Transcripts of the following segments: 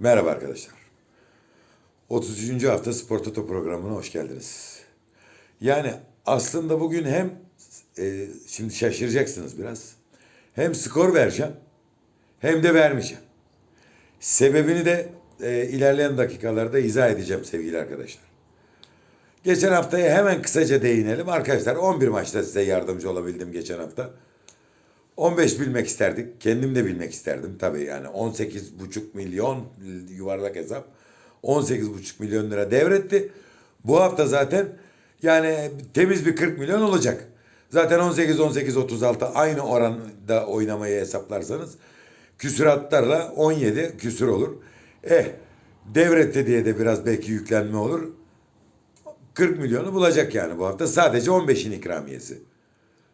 Merhaba arkadaşlar. 33. hafta Spor Toto programına hoş geldiniz. Yani aslında bugün hem e, şimdi şaşıracaksınız biraz. Hem skor vereceğim hem de vermeyeceğim. Sebebini de e, ilerleyen dakikalarda izah edeceğim sevgili arkadaşlar. Geçen haftaya hemen kısaca değinelim. Arkadaşlar 11 maçta size yardımcı olabildim geçen hafta. 15 bilmek isterdik. Kendim de bilmek isterdim tabii yani 18,5 milyon yuvarlak hesap 18,5 milyon lira devretti. Bu hafta zaten yani temiz bir 40 milyon olacak. Zaten 18 18 36 aynı oranda oynamayı hesaplarsanız küsuratlarla 17 küsür olur. Eh devretti diye de biraz belki yüklenme olur. 40 milyonu bulacak yani bu hafta. Sadece 15'in ikramiyesi.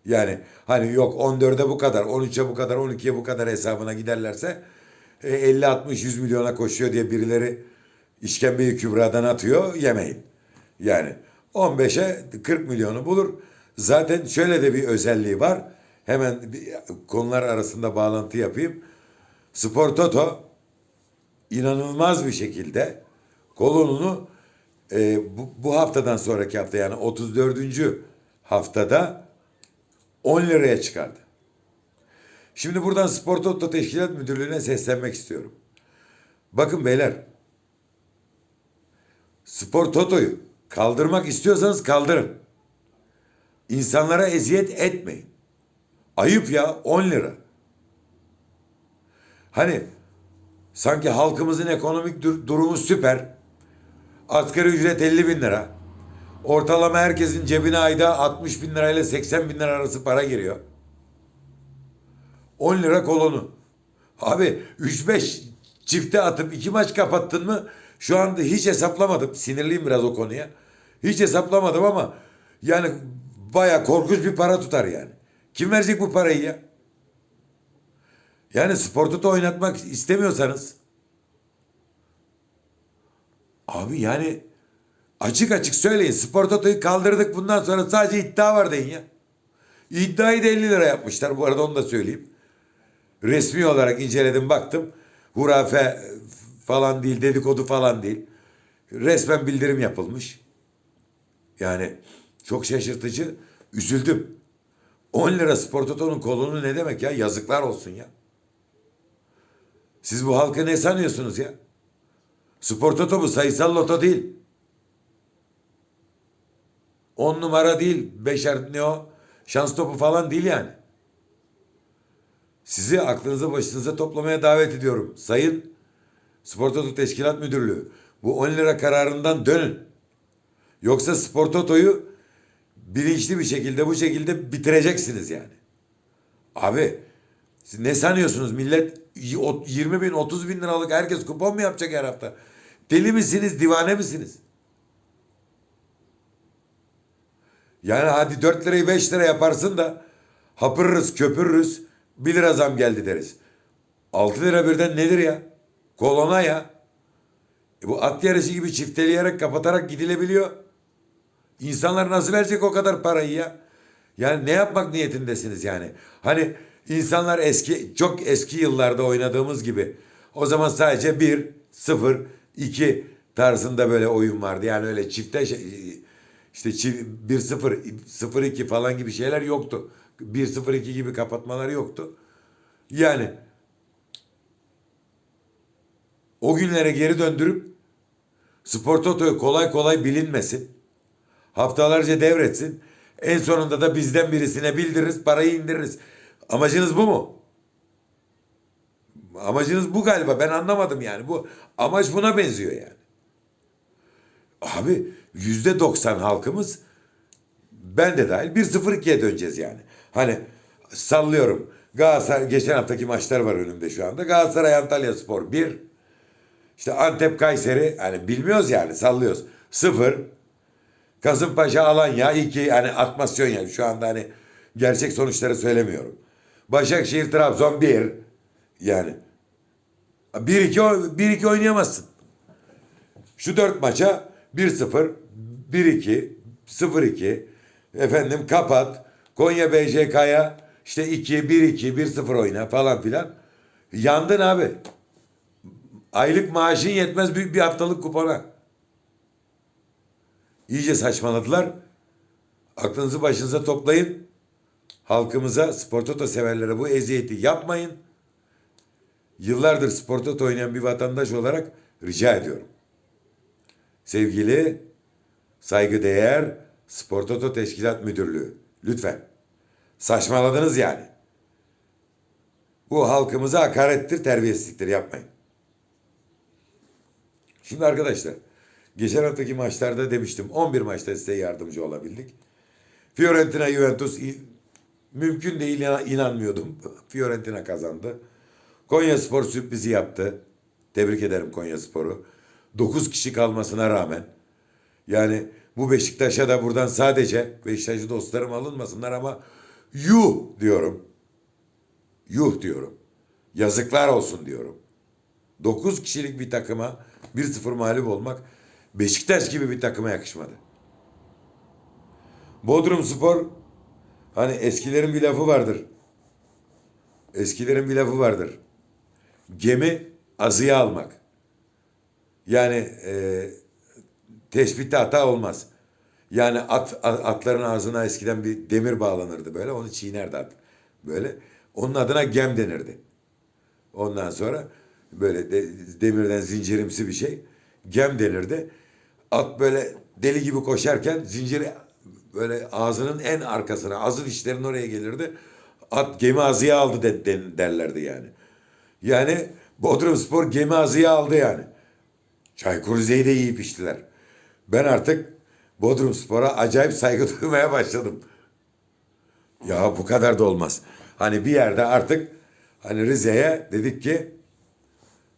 Yani hani yok 14'e bu kadar, 13'e bu kadar, 12'ye bu kadar hesabına giderlerse e, 50 60 100 milyona koşuyor diye birileri işkembeyi kübradan atıyor yemeyin. Yani 15'e 40 milyonu bulur. Zaten şöyle de bir özelliği var. Hemen konular arasında bağlantı yapayım. Spor Toto inanılmaz bir şekilde kolonunu e, bu, bu haftadan sonraki hafta yani 34. haftada 10 liraya çıkardı. Şimdi buradan Spor Toto Teşkilat Müdürlüğü'ne seslenmek istiyorum. Bakın beyler. Spor Toto'yu kaldırmak istiyorsanız kaldırın. İnsanlara eziyet etmeyin. Ayıp ya 10 lira. Hani sanki halkımızın ekonomik dur- durumu süper. Asgari ücret 50 bin lira. Ortalama herkesin cebine ayda 60 bin lirayla 80 bin lira arası para giriyor. 10 lira kolonu. Abi 3-5 çifte atıp iki maç kapattın mı şu anda hiç hesaplamadım. Sinirliyim biraz o konuya. Hiç hesaplamadım ama yani baya korkunç bir para tutar yani. Kim verecek bu parayı ya? Yani spor toto oynatmak istemiyorsanız abi yani Açık açık söyleyin. Spor Toto'yu kaldırdık. Bundan sonra sadece iddia var deyin ya. İddiayı da 50 lira yapmışlar. Bu arada onu da söyleyeyim. Resmi olarak inceledim baktım. Hurafe falan değil, dedikodu falan değil. Resmen bildirim yapılmış. Yani çok şaşırtıcı. Üzüldüm. 10 lira Spor Toto'nun kolunu ne demek ya? Yazıklar olsun ya. Siz bu halkı ne sanıyorsunuz ya? Spor Toto bu sayısal loto değil. 10 numara değil. Beşer ne o? Şans topu falan değil yani. Sizi aklınızı başınıza toplamaya davet ediyorum. Sayın Spor Toto Teşkilat Müdürlüğü. Bu 10 lira kararından dönün. Yoksa Spor Toto'yu bilinçli bir şekilde bu şekilde bitireceksiniz yani. Abi siz ne sanıyorsunuz millet 20 bin 30 bin liralık herkes kupon mu yapacak her hafta? Deli misiniz divane misiniz? Yani hadi 4 lirayı 5 lira yaparsın da hapırırız köpürürüz 1 lira zam geldi deriz. 6 lira birden nedir ya? Kolona ya. E bu at yarışı gibi çifteleyerek kapatarak gidilebiliyor. İnsanlar nasıl verecek o kadar parayı ya? Yani ne yapmak niyetindesiniz yani? Hani insanlar eski çok eski yıllarda oynadığımız gibi o zaman sadece 1 0 2 tarzında böyle oyun vardı. Yani öyle çifte şey, işte 1-0, 0-2 falan gibi şeyler yoktu. 1-0-2 gibi kapatmaları yoktu. Yani o günlere geri döndürüp Spor Toto'yu kolay kolay bilinmesin. Haftalarca devretsin. En sonunda da bizden birisine bildiririz, parayı indiririz. Amacınız bu mu? Amacınız bu galiba. Ben anlamadım yani. Bu amaç buna benziyor yani. Abi yüzde doksan halkımız ben de dahil 1-0-2'ye döneceğiz yani. Hani sallıyorum. Galatasaray geçen haftaki maçlar var önümde şu anda. Galatasaray Antalya Spor 1. İşte Antep Kayseri hani bilmiyoruz yani sallıyoruz. 0. Kasımpaşa Alanya 2 hani atmasyon yani şu anda hani gerçek sonuçları söylemiyorum. Başakşehir Trabzon 1 yani 1-2 1-2 oynayamazsın. Şu dört maça 1-0, 1-2, 0-2, efendim kapat, Konya BJK'ya işte 2, 1-2, 1-0 oyna falan filan. Yandın abi. Aylık maaşın yetmez bir, bir haftalık kupona. İyice saçmaladılar. Aklınızı başınıza toplayın. Halkımıza, spor toto severlere bu eziyeti yapmayın. Yıllardır spor toto oynayan bir vatandaş olarak rica ediyorum. Sevgili, saygıdeğer Spor Toto Teşkilat Müdürlüğü. Lütfen. Saçmaladınız yani. Bu halkımıza hakarettir, terbiyesizliktir. Yapmayın. Şimdi arkadaşlar, geçen haftaki maçlarda demiştim. 11 maçta size yardımcı olabildik. Fiorentina Juventus mümkün değil inan- inanmıyordum. Fiorentina kazandı. Konya Spor sürprizi yaptı. Tebrik ederim Konya Spor'u. 9 kişi kalmasına rağmen yani bu Beşiktaş'a da buradan sadece Beşiktaşlı dostlarım alınmasınlar ama yuh diyorum. Yuh diyorum. Yazıklar olsun diyorum. 9 kişilik bir takıma 1-0 mağlup olmak Beşiktaş gibi bir takıma yakışmadı. Bodrum Spor hani eskilerin bir lafı vardır. Eskilerin bir lafı vardır. Gemi azıya almak. Yani e, tespitte hata olmaz. Yani at, a- atların ağzına eskiden bir demir bağlanırdı böyle. Onu çiğnerdi at. Böyle. Onun adına gem denirdi. Ondan sonra böyle de, demirden zincirimsi bir şey. Gem denirdi. At böyle deli gibi koşarken zinciri böyle ağzının en arkasına, ağzı dişlerin oraya gelirdi. At gemi ağzıya aldı de, de- derlerdi yani. Yani Bodrum Spor gemi ağzıya aldı yani. Çaykur Rize'yi de iyi piştiler. Ben artık Bodrum Spor'a acayip saygı duymaya başladım. Ya bu kadar da olmaz. Hani bir yerde artık hani Rize'ye dedik ki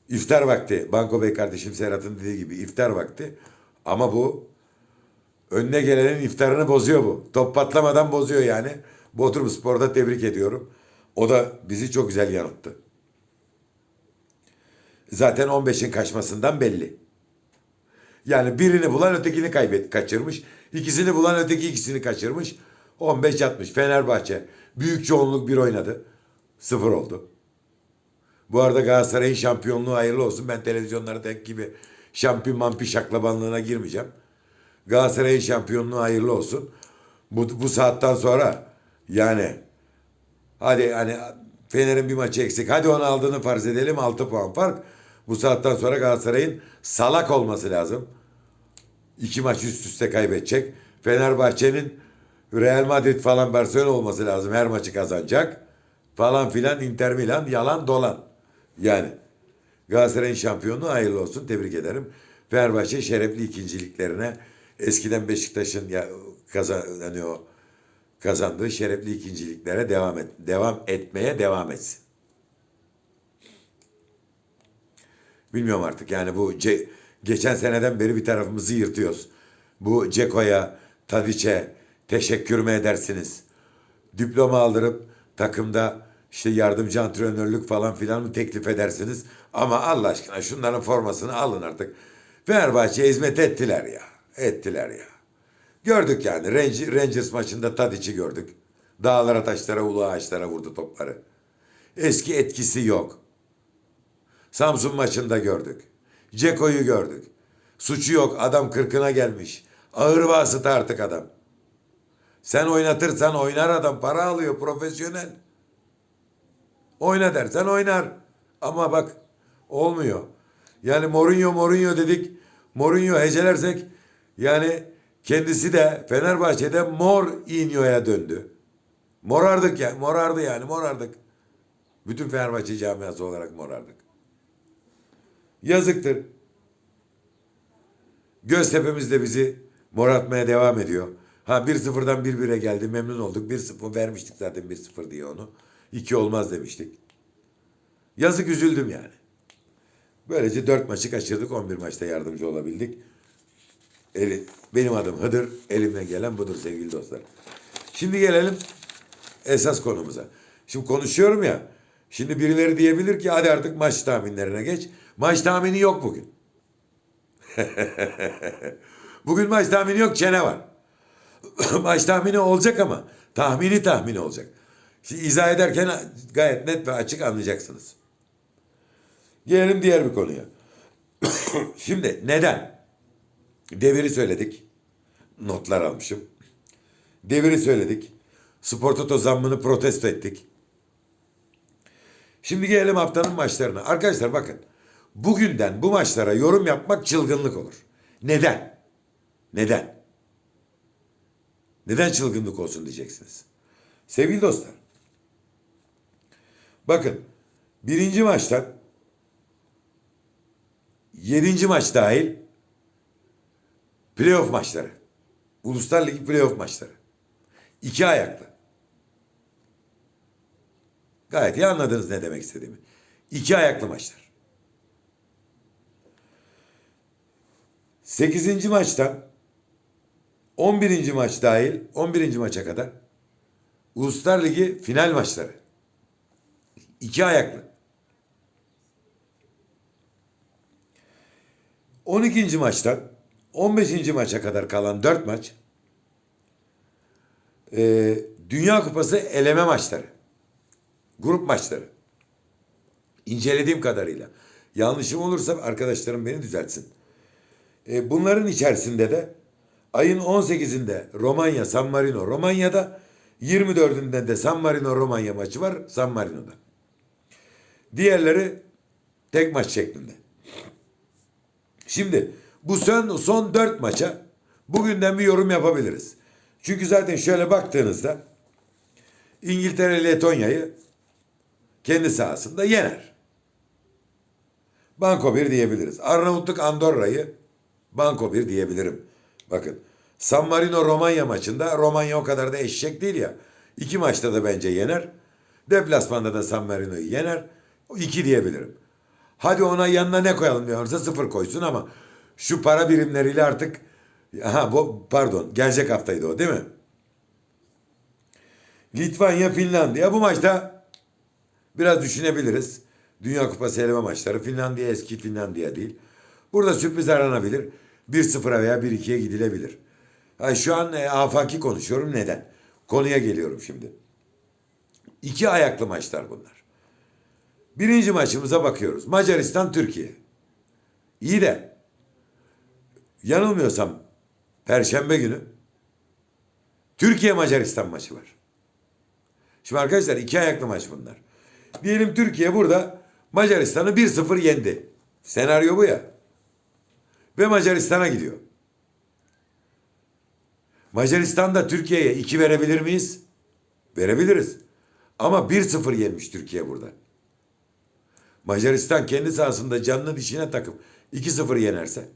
iftar vakti. Banko Bey kardeşim Serhat'ın dediği gibi iftar vakti. Ama bu önüne gelenin iftarını bozuyor bu. Top patlamadan bozuyor yani. Bodrum Spor'da tebrik ediyorum. O da bizi çok güzel yanılttı. Zaten 15'in kaçmasından belli. Yani birini bulan ötekini kaybet kaçırmış. İkisini bulan öteki ikisini kaçırmış. 15 yatmış. Fenerbahçe büyük çoğunluk bir oynadı. Sıfır oldu. Bu arada Galatasaray'ın şampiyonluğu hayırlı olsun. Ben televizyonlara tek gibi şampiyon mampi şaklabanlığına girmeyeceğim. Galatasaray'ın şampiyonluğu hayırlı olsun. Bu, bu saatten sonra yani hadi hani Fener'in bir maçı eksik. Hadi onu aldığını farz edelim 6 puan fark. Bu saatten sonra Galatasaray'ın salak olması lazım. İki maç üst üste kaybedecek. Fenerbahçe'nin Real Madrid falan Barcelona olması lazım. Her maçı kazanacak. Falan filan Inter Milan yalan dolan. Yani Galatasaray'ın şampiyonluğu hayırlı olsun. Tebrik ederim. Fenerbahçe şerefli ikinciliklerine eskiden Beşiktaş'ın ya kazan o kazandığı şerefli ikinciliklere devam et devam etmeye devam etsin. Bilmiyorum artık yani bu Ce- geçen seneden beri bir tarafımızı yırtıyoruz. Bu Ceko'ya, Tadiç'e teşekkür mü edersiniz? Diploma aldırıp takımda işte yardımcı antrenörlük falan filan mı teklif edersiniz? Ama Allah aşkına şunların formasını alın artık. Fenerbahçe'ye hizmet ettiler ya. Ettiler ya. Gördük yani. Rangers, maçında Tadiç'i gördük. Dağlara, taşlara, ulu ağaçlara vurdu topları. Eski etkisi yok. Samsun maçında gördük. Ceko'yu gördük. Suçu yok. Adam kırkına gelmiş. Ağır vasıta artık adam. Sen oynatırsan oynar adam. Para alıyor profesyonel. Oyna dersen oynar. Ama bak olmuyor. Yani Mourinho Mourinho dedik. Mourinho hecelersek yani kendisi de Fenerbahçe'de Mourinho'ya döndü. Morardık ya. Morardı yani morardık. Bütün Fenerbahçe camiası olarak morardık. Yazıktır. Göztepe'miz de bizi moratmaya devam ediyor. Ha 1-0'dan 1-1'e geldi memnun olduk. 1-0 vermiştik zaten 1-0 diye onu. 2 olmaz demiştik. Yazık üzüldüm yani. Böylece 4 maçı kaçırdık 11 maçta yardımcı olabildik. Eli, benim adım Hıdır. Elimden gelen budur sevgili dostlar. Şimdi gelelim esas konumuza. Şimdi konuşuyorum ya. Şimdi birileri diyebilir ki hadi artık maç tahminlerine geç. Maç tahmini yok bugün. bugün maç tahmini yok çene var. maç tahmini olacak ama tahmini tahmini olacak. Şimdi izah ederken gayet net ve açık anlayacaksınız. Gelelim diğer bir konuya. Şimdi neden? Deviri söyledik. Notlar almışım. Deviri söyledik. Spor Toto zammını protesto ettik. Şimdi gelelim haftanın maçlarına. Arkadaşlar bakın. Bugünden bu maçlara yorum yapmak çılgınlık olur. Neden? Neden? Neden çılgınlık olsun diyeceksiniz. Sevgili dostlar. Bakın. Birinci maçtan yedinci maç dahil playoff maçları. Uluslar Ligi playoff maçları. İki ayaklı. Gayet iyi anladınız ne demek istediğimi. İki ayaklı maçlar. Sekizinci maçtan 11. maç dahil 11. maça kadar Uluslar Ligi final maçları. İki ayaklı. 12. maçtan 15. maça kadar kalan 4 maç e, Dünya Kupası eleme maçları. Grup maçları. İncelediğim kadarıyla. Yanlışım olursa arkadaşlarım beni düzeltsin. E, bunların içerisinde de ayın 18'inde Romanya, San Marino, Romanya'da 24'ünde de San Marino, Romanya maçı var San Marino'da. Diğerleri tek maç şeklinde. Şimdi bu son, son dört maça bugünden bir yorum yapabiliriz. Çünkü zaten şöyle baktığınızda İngiltere Letonya'yı kendi sahasında yener. Banko 1 diyebiliriz. Arnavutluk Andorra'yı Banko 1 diyebilirim. Bakın San Marino Romanya maçında Romanya o kadar da eşek değil ya. İki maçta da bence yener. Deplasmanda da San Marino'yu yener. İki diyebilirim. Hadi ona yanına ne koyalım diyorsa sıfır koysun ama şu para birimleriyle artık ha bu pardon gelecek haftaydı o değil mi? Litvanya Finlandiya bu maçta biraz düşünebiliriz. Dünya Kupası eleme maçları Finlandiya eski Finlandiya değil. Burada sürpriz aranabilir. 1-0'a veya 1-2'ye gidilebilir. Ha, şu an e, afaki konuşuyorum. Neden? Konuya geliyorum şimdi. İki ayaklı maçlar bunlar. Birinci maçımıza bakıyoruz. Macaristan Türkiye. İyi de yanılmıyorsam Perşembe günü Türkiye Macaristan maçı var. Şimdi arkadaşlar iki ayaklı maç bunlar. Diyelim Türkiye burada Macaristan'ı 1-0 yendi. Senaryo bu ya. Ve Macaristan'a gidiyor. Macaristan da Türkiye'ye 2 verebilir miyiz? Verebiliriz. Ama 1-0 yenmiş Türkiye burada. Macaristan kendi sahasında canını dişine takıp 2-0 yenerse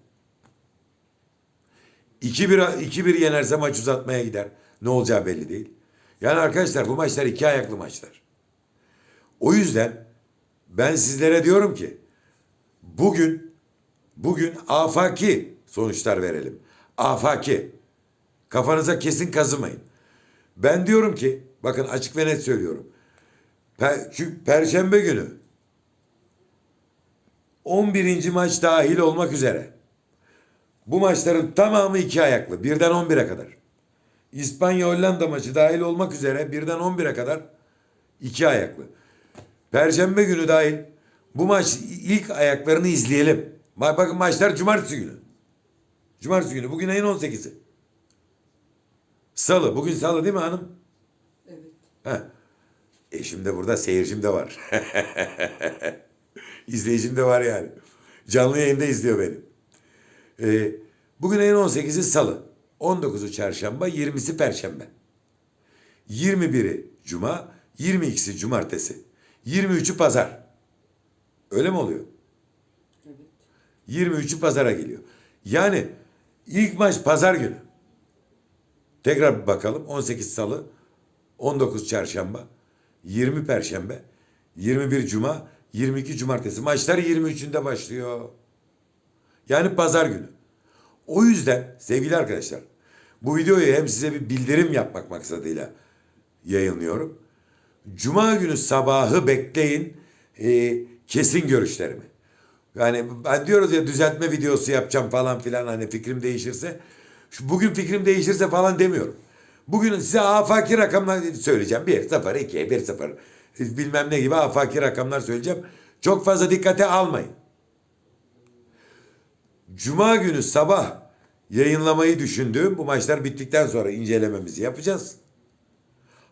2-1 2-1 yenerse maç uzatmaya gider. Ne olacağı belli değil. Yani arkadaşlar bu maçlar iki ayaklı maçlar. O yüzden ben sizlere diyorum ki bugün bugün afaki sonuçlar verelim. Afaki. Kafanıza kesin kazımayın. Ben diyorum ki bakın açık ve net söylüyorum. Per, çünkü Perşembe günü 11. maç dahil olmak üzere. Bu maçların tamamı iki ayaklı. Birden 11'e kadar. İspanya Hollanda maçı dahil olmak üzere birden 11'e kadar iki ayaklı. Perşembe günü dahil bu maç ilk ayaklarını izleyelim. Bak bakın maçlar cumartesi günü. Cumartesi günü. Bugün ayın 18'i. Salı. Bugün salı değil mi hanım? Evet. Heh. Eşim de burada, seyircim de var. İzleyicim de var yani. Canlı yayında izliyor beni. Ee, bugün ayın 18'i salı. 19'u çarşamba, 20'si perşembe. 21'i cuma, 22'si cumartesi. 23'ü pazar. Öyle mi oluyor? Evet. 23'ü pazara geliyor. Yani ilk maç pazar günü. Tekrar bir bakalım. 18 salı, 19 çarşamba, 20 perşembe, 21 cuma, 22 cumartesi. Maçlar 23'ünde başlıyor. Yani pazar günü. O yüzden sevgili arkadaşlar bu videoyu hem size bir bildirim yapmak maksadıyla yayınlıyorum. Cuma günü sabahı bekleyin e, kesin görüşlerimi. Yani ben diyoruz ya düzeltme videosu yapacağım falan filan hani fikrim değişirse. Şu bugün fikrim değişirse falan demiyorum. Bugün size afaki rakamlar söyleyeceğim. 1 0 2 1 0 bilmem ne gibi afaki rakamlar söyleyeceğim. Çok fazla dikkate almayın. Cuma günü sabah yayınlamayı düşündüğüm bu maçlar bittikten sonra incelememizi yapacağız.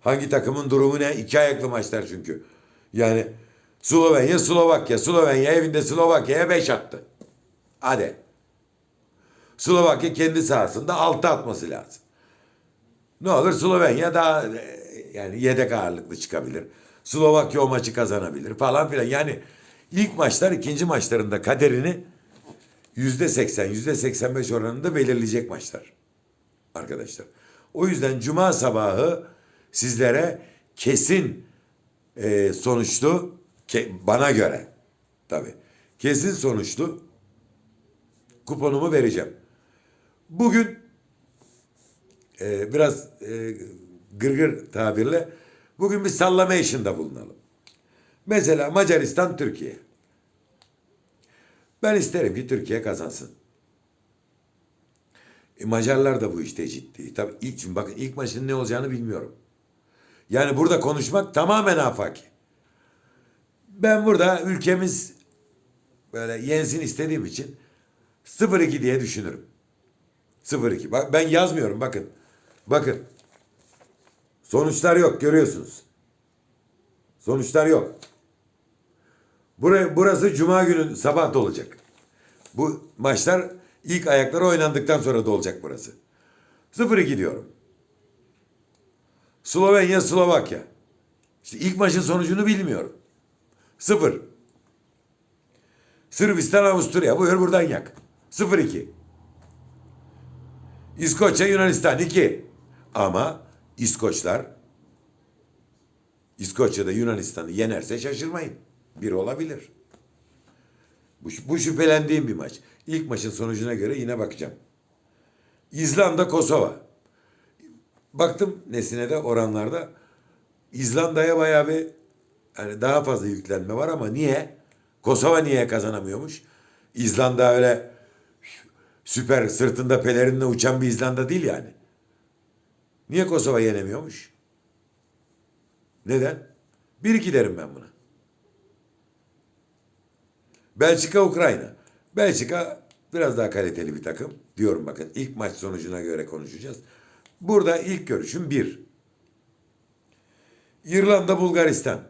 Hangi takımın durumu ne? İki ayaklı maçlar çünkü. Yani Slovenya, Slovakya. Slovenya evinde Slovakya'ya 5 attı. Hadi. Slovakya kendi sahasında 6 atması lazım. Ne olur Slovenya daha e, yani yedek ağırlıklı çıkabilir. Slovakya o maçı kazanabilir falan filan. Yani ilk maçlar ikinci maçlarında kaderini yüzde seksen, yüzde seksen beş oranında belirleyecek maçlar. Arkadaşlar. O yüzden cuma sabahı sizlere kesin e, sonuçlu ke- bana göre tabi kesin sonuçlu kuponumu vereceğim. Bugün e, biraz e, gırgır tabirle bugün bir sallama işinde bulunalım. Mesela Macaristan Türkiye. Ben isterim ki Türkiye kazansın. E, Macarlar da bu işte ciddi. Tabii ilk bakın ilk maçın ne olacağını bilmiyorum. Yani burada konuşmak tamamen afaki. Ben burada ülkemiz böyle yensin istediğim için 0-2 diye düşünürüm. 0-2. Bak ben yazmıyorum bakın. Bakın. Sonuçlar yok görüyorsunuz. Sonuçlar yok. Buraya, burası cuma günü sabah da olacak. Bu maçlar ilk ayakları oynandıktan sonra da olacak burası. 0-2 diyorum. Slovenya, Slovakya. İşte ilk maçın sonucunu bilmiyorum. 0. Sırbistan, Avusturya. Buyur buradan yak. 0-2. İskoçya, Yunanistan 2. Ama İskoçlar İskoçya'da Yunanistan'ı yenerse şaşırmayın. Bir olabilir. Bu, bu şüphelendiğim bir maç. İlk maçın sonucuna göre yine bakacağım. İzlanda, Kosova. Baktım Nesine'de oranlarda İzlanda'ya bayağı bir yani daha fazla yüklenme var ama niye? Kosova niye kazanamıyormuş? İzlanda öyle süper sırtında pelerinle uçan bir İzlanda değil yani. Niye Kosova yenemiyormuş? Neden? Bir iki derim ben buna. Belçika, Ukrayna. Belçika biraz daha kaliteli bir takım. Diyorum bakın ilk maç sonucuna göre konuşacağız. Burada ilk görüşüm bir. İrlanda, Bulgaristan.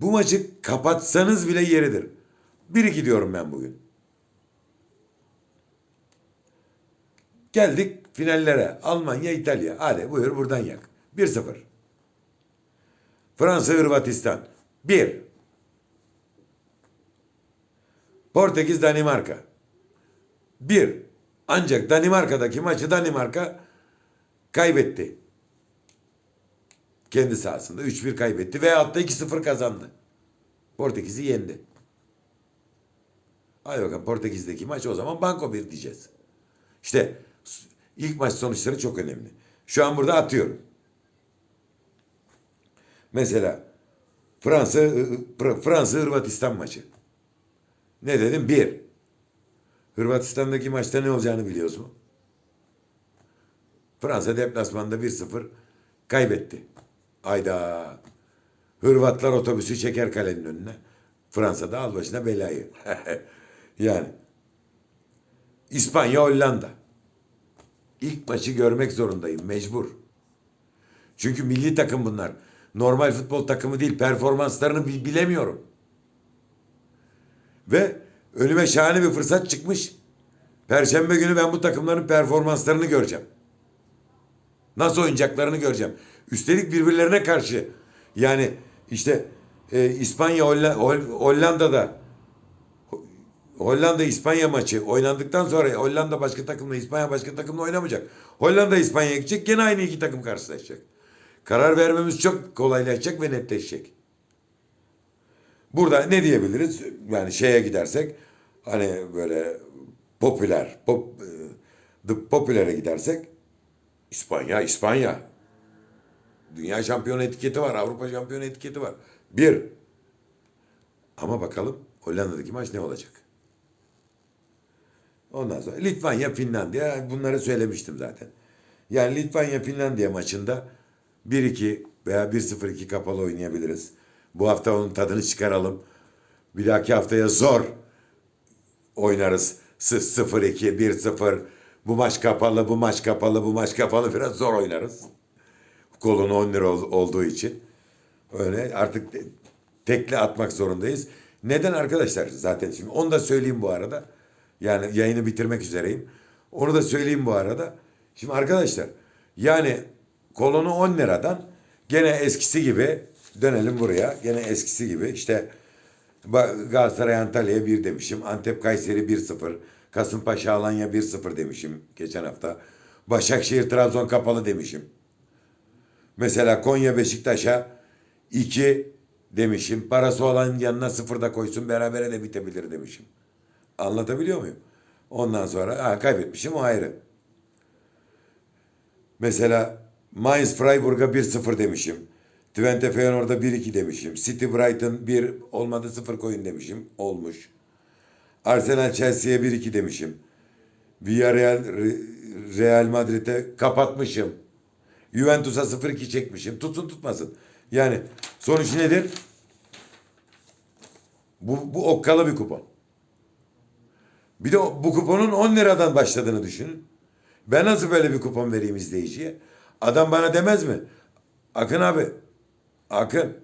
Bu maçı kapatsanız bile yeridir. Bir iki diyorum ben bugün. Geldik finallere. Almanya, İtalya. Hadi buyur buradan yak. 1-0. Fransa, Hırvatistan. 1. Portekiz, Danimarka. 1. Ancak Danimarka'daki maçı Danimarka kaybetti. Kendi sahasında 3-1 kaybetti veyahut da 2-0 kazandı. Portekiz'i yendi. Hadi bakalım Portekiz'deki maç o zaman banko bir diyeceğiz. İşte ilk maç sonuçları çok önemli. Şu an burada atıyorum. Mesela Fransa Fransa Hırvatistan maçı. Ne dedim? Bir. Hırvatistan'daki maçta ne olacağını biliyoruz mu? Fransa deplasmanda 1-0 kaybetti. Ayda. Hırvatlar otobüsü çeker kalenin önüne. Fransa'da al başına belayı. yani. İspanya, Hollanda. İlk maçı görmek zorundayım. Mecbur. Çünkü milli takım bunlar. Normal futbol takımı değil. Performanslarını bi- bilemiyorum. Ve önüme şahane bir fırsat çıkmış. Perşembe günü ben bu takımların performanslarını göreceğim. Nasıl oynayacaklarını göreceğim. Üstelik birbirlerine karşı. Yani işte e, İspanya Holla- Hol- Hollanda'da Hollanda İspanya maçı oynandıktan sonra Hollanda başka takımla İspanya başka takımla oynamayacak. Hollanda İspanya'ya gidecek gene aynı iki takım karşılaşacak. Karar vermemiz çok kolaylaşacak ve netleşecek. Burada ne diyebiliriz? Yani şeye gidersek hani böyle popüler pop, e, the popüler'e gidersek İspanya, İspanya. Dünya şampiyonu etiketi var, Avrupa şampiyonu etiketi var. Bir. Ama bakalım Hollanda'daki maç ne olacak? Ondan sonra Litvanya, Finlandiya bunları söylemiştim zaten. Yani Litvanya, Finlandiya maçında 1-2 veya 1-0-2 kapalı oynayabiliriz. Bu hafta onun tadını çıkaralım. Bir dahaki haftaya zor oynarız. 0-2, 1-0. Bu maç kapalı, bu maç kapalı, bu maç kapalı. Biraz zor oynarız. Kolunu 10 lira ol- olduğu için. Öyle artık te- tekli atmak zorundayız. Neden arkadaşlar? Zaten şimdi onu da söyleyeyim bu arada. Yani yayını bitirmek üzereyim. Onu da söyleyeyim bu arada. Şimdi arkadaşlar yani kolonu 10 liradan gene eskisi gibi dönelim buraya. Gene eskisi gibi işte Galatasaray Antalya'ya 1 demişim. Antep Kayseri 1-0. Kasımpaşa Alanya 1-0 demişim geçen hafta. Başakşehir Trabzon kapalı demişim. Mesela Konya Beşiktaş'a 2 demişim. Parası olan yanına 0 da koysun berabere de bitebilir demişim. Anlatabiliyor muyum? Ondan sonra ha, kaybetmişim o ayrı. Mesela Mainz Freiburg'a 1-0 demişim. Twente Feyenoord'a 1-2 demişim. City Brighton 1 olmadı 0 koyun demişim. Olmuş. Arsenal Chelsea'ye 1-2 demişim. Villarreal Re- Real Madrid'e kapatmışım. Juventus'a 0-2 çekmişim. Tutsun tutmasın. Yani sonuç nedir? Bu, bu okkalı bir kupon. Bir de bu kuponun 10 liradan başladığını düşünün. Ben nasıl böyle bir kupon vereyim izleyiciye? Adam bana demez mi? Akın abi, Akın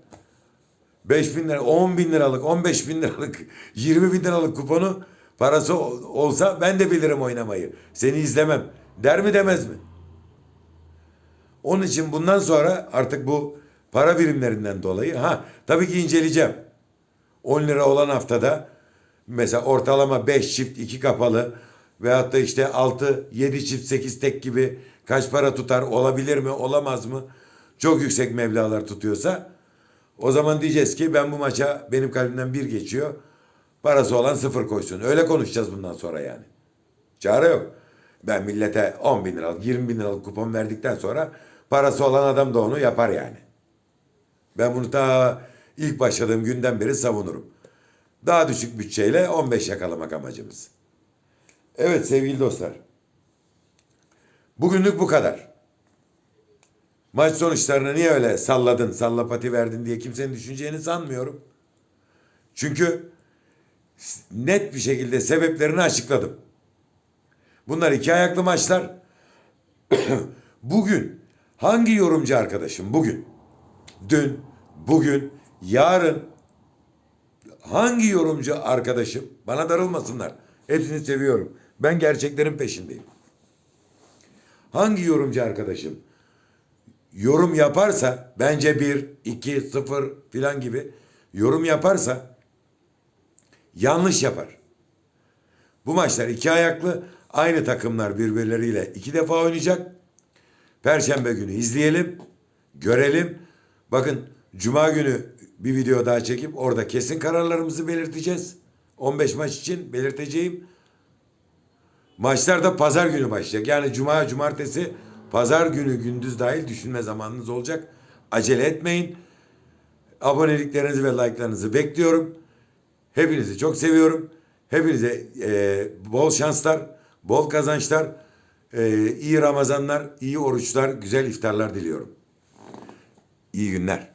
5 bin lira, 10 bin liralık, 15 bin liralık, 20 bin liralık kuponu parası ol- olsa ben de bilirim oynamayı. Seni izlemem. Der mi demez mi? Onun için bundan sonra artık bu para birimlerinden dolayı ha tabii ki inceleyeceğim. 10 lira olan haftada mesela ortalama 5 çift 2 kapalı veyahut da işte 6 7 çift 8 tek gibi kaç para tutar olabilir mi olamaz mı? Çok yüksek meblağlar tutuyorsa o zaman diyeceğiz ki ben bu maça benim kalbimden bir geçiyor. Parası olan sıfır koysun. Öyle konuşacağız bundan sonra yani. Çare yok. Ben millete 10 bin liralık 20 bin liralık kupon verdikten sonra parası olan adam da onu yapar yani. Ben bunu ta ilk başladığım günden beri savunurum. Daha düşük bütçeyle 15 yakalamak amacımız. Evet sevgili dostlar. Bugünlük bu kadar. Maç sonuçlarını niye öyle salladın, sallapati verdin diye kimsenin düşüneceğini sanmıyorum. Çünkü net bir şekilde sebeplerini açıkladım. Bunlar iki ayaklı maçlar. bugün hangi yorumcu arkadaşım bugün, dün, bugün, yarın hangi yorumcu arkadaşım bana darılmasınlar. Hepsini seviyorum. Ben gerçeklerin peşindeyim. Hangi yorumcu arkadaşım yorum yaparsa bence bir, iki, sıfır filan gibi yorum yaparsa yanlış yapar. Bu maçlar iki ayaklı. Aynı takımlar birbirleriyle iki defa oynayacak. Perşembe günü izleyelim, görelim. Bakın Cuma günü bir video daha çekip orada kesin kararlarımızı belirteceğiz. 15 maç için belirteceğim. Maçlar da pazar günü başlayacak. Yani cuma, cumartesi, pazar günü gündüz dahil düşünme zamanınız olacak. Acele etmeyin. Aboneliklerinizi ve like'larınızı bekliyorum. Hepinizi çok seviyorum. Hepinize e, bol şanslar, bol kazançlar, e, iyi Ramazanlar, iyi oruçlar, güzel iftarlar diliyorum. İyi günler.